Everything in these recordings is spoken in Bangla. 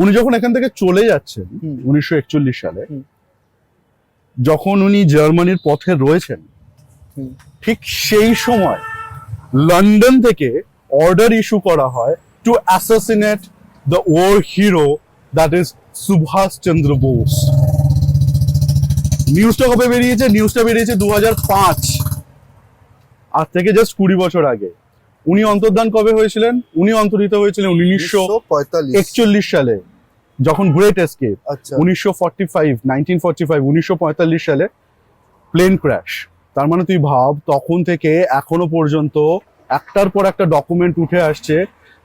উনি যখন এখান থেকে চলে যাচ্ছেন উনিশশো একচল্লিশ সালে যখন উনি জার্মানির পথে রয়েছেন ঠিক সেই সময় লন্ডন থেকে অর্ডার ইস্যু করা হয় to assassinate the war hero that is Subhas Chandra Bose. নিউজটা কবে বেরিয়েছে? নিউজটা বেরিয়েছে দু পাঁচ। আজ থেকে জাস্ট কুড়ি বছর আগে। উনি অন্তর্ধান কবে হয়েছিলেন? উনি অন্তরিত হয়েছিলেন উনিশশো একচল্লিশ সালে। যখন গ্রেট এসকেপ আচ্ছা। উনিশশো forty five nineteen forty five উনিশশো পঁয়তাল্লিশ সালে প্লেন ক্র্যাশ। তার মানে তুই ভাব তখন থেকে এখনও পর্যন্ত একটার পর একটা ডকুমেন্ট উঠে আসছে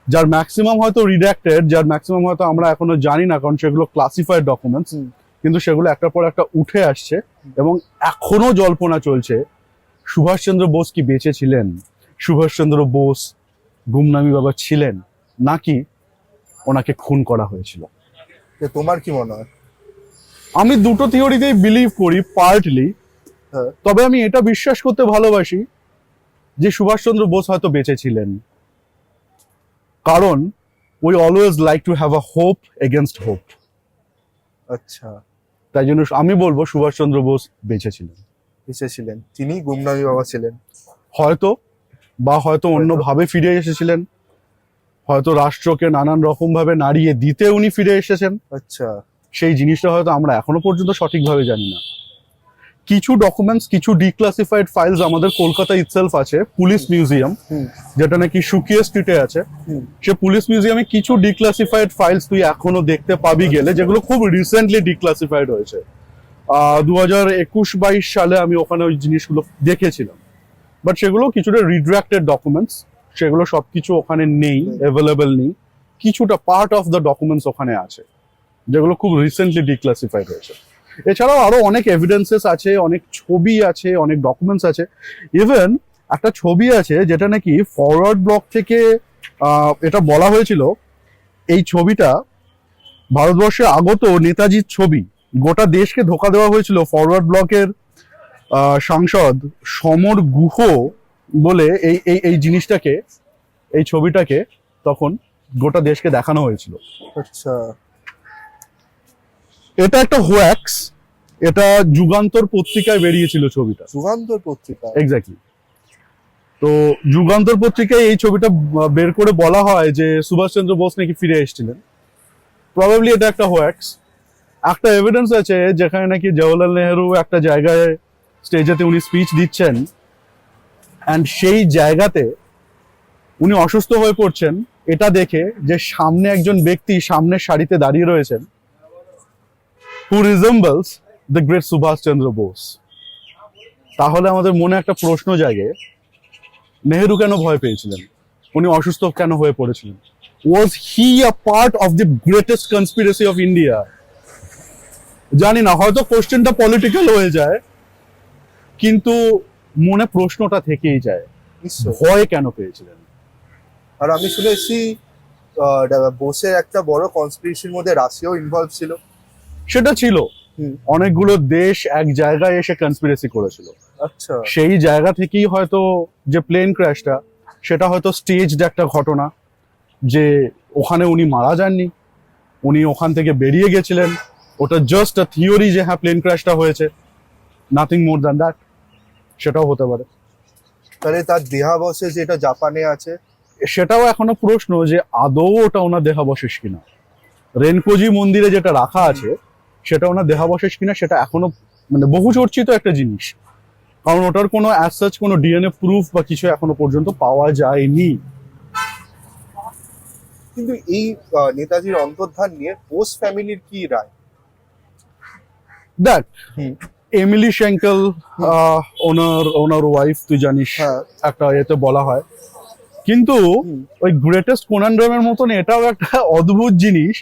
যার ম্যাক্সিমাম হয়তো রিডাক্টেড যার ম্যাক্সিমাম হয়তো আমরা এখনও জানি না কারণ সেগুলো ক্লাসিফাইড ডকুমেন্টস কিন্তু সেগুলো একটার পর একটা উঠে আসছে এবং এখনও জল্পনা চলছে সুভাষচন্দ্র বোস কি বেঁচে ছিলেন? সুভাষচন্দ্র বোস গুমনামি বাবা ছিলেন নাকি ওনাকে খুন করা হয়েছিল? তো তোমার কি মনে হয়? আমি দুটো থিওরিতেই বিলিভ করি পার্টলি হ্যাঁ। তবে আমি এটা বিশ্বাস করতে ভালোবাসি যে সুভাষচন্দ্র বোস হয়তো বেঁচে ছিলেন। কারণ we always like to have a hope against hope আচ্ছা। তাই জন্য আমি বলব সুভাষচন্দ্র বোস বেঁচে ছিলেন। এসেছিলেন তিনি গুমনামি বাবা ছিলেন। হয়তো বা হয়তো অন্যভাবে ফিরে এসেছিলেন। হয়তো রাষ্ট্রকে নানান রকম ভাবে নাড়িয়ে দিতে উনি ফিরে এসেছেন। আচ্ছা। সেই জিনিসটা হয়তো আমরা এখনও পর্যন্ত সঠিকভাবে জানি না। কিছু ডকুমেন্টস কিছু ডিক্লাসিফাইড ফাইলস আমাদের কলকাতা ইটসেলফ আছে পুলিশ মিউজিয়াম যেটা নাকি সুকিয়া স্ট্রিটে আছে। সে পুলিশ মিউজিয়ামে কিছু ডিক্লাসিফাইড ফাইলস তুই এখনও দেখতে পাবি গেলে যেগুলো খুব রিসেন্টলি ডিক্লাসিফাইড হয়েছে। দু হাজার একুশ বাইশ সালে আমি ওখানে ওই জিনিসগুলো দেখেছিলাম। বাট সেগুলো কিছুটা রিড্রাক্টেড ডকুমেন্টস সেগুলো সবকিছু ওখানে নেই অ্যাভেলেবেল নেই। কিছুটা পার্ট অফ দ্য ডকুমেন্টস ওখানে আছে যেগুলো খুব রিসেন্টলি ডিক্লাসিফাইড হয়েছে। এছাড়াও আরও অনেক এভিডেন্সেস আছে অনেক ছবি আছে অনেক ডকুমেন্টস আছে। ইভেন একটা ছবি আছে যেটা নাকি ফরওয়ার্ড ব্লক থেকে এটা বলা হয়েছিল এই ছবিটা ভারতবর্ষে আগত নেতাজির ছবি। গোটা দেশকে ধোকা দেওয়া হয়েছিল ফরওয়ার্ড ব্লকের সাংসদ সমর গুহ বলে এই এই এই জিনিসটাকে এই ছবিটাকে তখন গোটা দেশকে দেখানো হয়েছিল। আচ্ছা। এটা একটা হোয়াক্স এটা যুগান্তর পত্রিকায় বেরিয়েছিল ছবিটা। যুগান্তর পত্রিকা? এক্স্যাক্টলি তো যুগান্তর পত্রিকায় এই ছবিটা বের করে বলা হয় যে সুভাষচন্দ্র বোস নাকি ফিরে এসেছিলেন। প্রবাবলি এটা একটা হোয়াক্স একটা এভিডেন্স আছে যেখানে নাকি জওয়াহরলাল নেহরু একটা জায়গায় স্টেজেতে উনি স্পিচ দিচ্ছেন। অ্যান্ড সেই জায়গাতে উনি অসুস্থ হয়ে পড়ছেন, এটা দেখে যে সামনে একজন ব্যক্তি সামনের সারিতে দাঁড়িয়ে রয়েছেন who resembles the great Subhas Chandra Bose তাহলে আমাদের মনে একটা প্রশ্ন জাগে, নেহেরু কেন ভয় পেয়েছিলেন? উনি অসুস্থ কেন হয়ে পড়েছিলেন? Was he a part of the greatest conspiracy of India জানি না, হয়তো কোশ্চেনটা পলিটিক্যাল হয়ে যায়, কিন্তু মনে প্রশ্নটা থেকেই যায়। ভয় কেন পেয়েছিলেন? আর আমি শুনেছি বোসের একটা বড় কনস্পিরেসির মধ্যে রাশিয়াও ইনভলভ ছিল। সেটা ছিল। অনেকগুলো দেশ এক জায়গায় এসে কনস্পিরেসি করেছিল। আচ্ছা। সেই জায়গা থেকেই হয়তো যে প্লেন ক্র্যাশটা সেটা হয়তো স্টেজড একটা ঘটনা যে ওখানে উনি মারা যাননি উনি ওখান থেকে বেরিয়ে গেছিলেন। ওটা জাস্ট আ থিওরি যে হ্যাঁ প্লেন ক্র্যাশটা হয়েছে। নাথিং মোর দ্যান দ্যাট সেটাও হতে পারে। তাহলে তার দেহাবশেষ যেটা জাপানে আছে? সেটাও এখনও প্রশ্ন যে আদৌ ওটা ওনার দেহাবশেষ কিনা। রেনকোজি মন্দিরে যেটা রাখা আছে সেটা ওনার দেহাবশেষ কিনা সেটা এখনও মানে বহু চর্চিত একটা জিনিস। কারণ ওটার কোনো অ্যাজ সাচ কোনো ডিএনএ প্রুফ বা কিছু এখনও পর্যন্ত পাওয়া যায়নি। কিন্তু এই নেতাজির অন্তর্ধান নিয়ে পোস্ট ফ্যামিলির কি রায়? দেখ। এমিলি শ্যাঙ্কেল ওনার ওনার ওয়াইফ তুই জানিস হ্যাঁ। একটা এতে বলা হয়। কিন্তু ওই গ্রেটেস্ট কোনান্ড্রামের মতন এটাও একটা অদ্ভুত জিনিস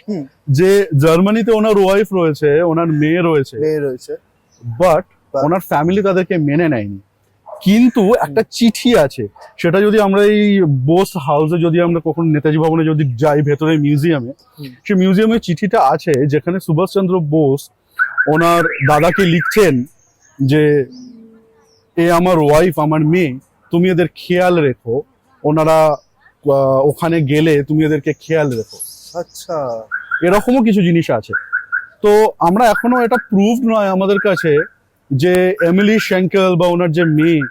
যে জার্মানিতে ওনার ওয়াইফ রয়েছে ওনার মেয়ে রয়েছে। মেয়ে রয়েছে। বাট ওনার ফ্যামিলি তাদেরকে মেনে নেয়নি। কিন্তু একটা চিঠি আছে সেটা যদি আমরা এই বোস হাউসে যদি আমরা কখনো নেতাজি ভবনে যদি যাই ভেতরে মিউজিয়ামে হুম। সেই মিউজিয়ামে চিঠিটা আছে যেখানে সুভাষচন্দ্র বোস ওনার দাদাকে লিখছেন যে এ আমার ওয়াইফ আমার মেয়ে তুমি এদের খেয়াল রেখো। ওনারা ওখানে গেলে তুমি এদেরকে খেয়াল রেখো। আচ্ছা। এরকমও কিছু জিনিস আছে। তো আমরা এখনও এটা প্রুভড নয় আমাদের কাছে যে এমিলি শ্যাঙ্কেল বা ওনার যে মেয়ে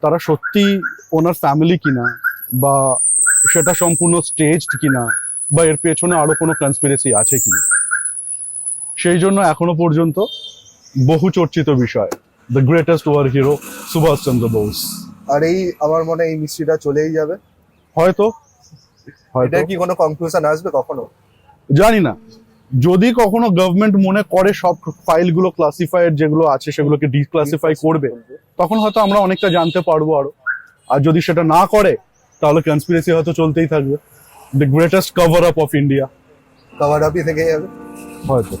তারা সত্যি ওনার ফ্যামিলি কিনা বা সেটা সম্পূর্ণ স্টেজড কিনা বা এর পেছনে আরও কোনো কনস্পিরেসি আছে কিনা। সেই জন্য এখনও পর্যন্ত বহু চর্চিত বিষয়। The greatest war hero Subhas Chandra Bose আর এই আমার মনে এই মিস্ট্রিটা চলেই যাবে। হয়তো হয়তো। এটার কি কোনো কনক্লুশন আসবে কখনো? জানি না। যদি কখনো গভর্নমেন্ট মনে করে সব ফাইলগুলো ক্লাসিফাইড যেগুলো আছে সেগুলোকে ডিক্লাসিফাই করবে তখন হয়তো আমরা অনেকটা জানতে পারব আরও। আর যদি সেটা না করে তাহলে কনস্পিরেসি হয়তো চলতেই থাকবে। The greatest cover up of India cover আপই থেকে যাবে। হয়তো।